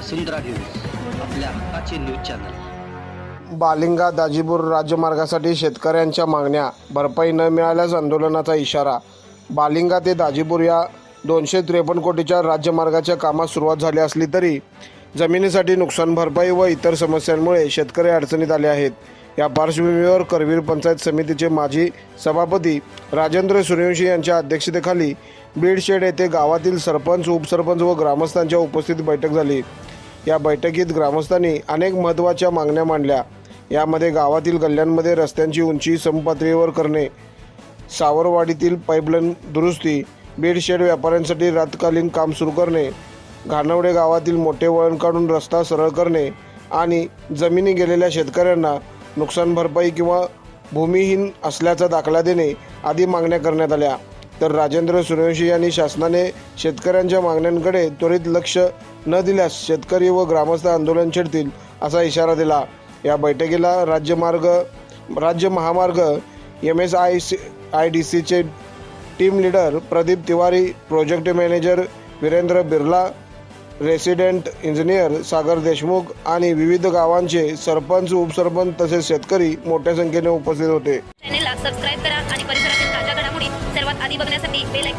वसुंधरा news आपल्या हक्काचे news channel. Balinga Dajipur राज्यमार्गासाठी शेतकऱ्यांच्या मागण्या भरपाई न मिळाल्यास आंदोलनाचा इशारा. बालिंगा ते दाजीपूर या दोनशे त्रेपन्न कोटीच्या राज्यमार्गाच्या कामात सुरुवात झाली असली तरी जमिनीसाठी नुकसान भरपाई व इतर समस्यांमुळे शेतकरी अडचणीत आले आहेत. या पार्श्वभूमीवर करवीर पंचायत समितीचे माजी सभापती राजेंद्र सूर्यवंशी यांच्या अध्यक्षतेखाली बीडशेड येथे गावातील सरपंच उपसरपंच व ग्रामस्थांच्या उपस्थित बैठक झाली. या बैठकीत ग्रामस्थांनी अनेक महत्त्वाच्या मागण्या मांडल्या. यामध्ये गावातील गल्ल्यांमध्ये रस्त्यांची उंची समपातळीवर करणे सावरवाडीतील पाईपलाईन दुरुस्ती बेडशेड व्यापाऱ्यांसाठी रातकालीन काम सुरू करणे घाणवडे गावातील मोठे वळण काढून रस्ता सरळ करणे आणि जमिनी गेलेल्या शेतकऱ्यांना नुकसान भरपाई किंवा भूमिहीन असल्याचा दाखला देणे आदी मागण्या करण्यात आल्या. तर राजेंद्र सूर्यवंशी यांनी शासनाने शेतकऱ्यांच्या मागण्यांकडे त्वरित लक्ष न दिल्यास शेतकरी व ग्रामस्थ आंदोलन छेडतील असा इशारा दिला. या बैठकीला राज्यमार्ग राज्य महामार्ग M S I C I D सीचे team leader Pradeep Tiwari project manager Virendra Birla resident engineer Sagar Deshmukh आणि विविध गावांचे सरपंच उपसरपंच तसेच शेतकरी मोठ्या संख्येने उपस्थित होते. di ba na sa big bill, like,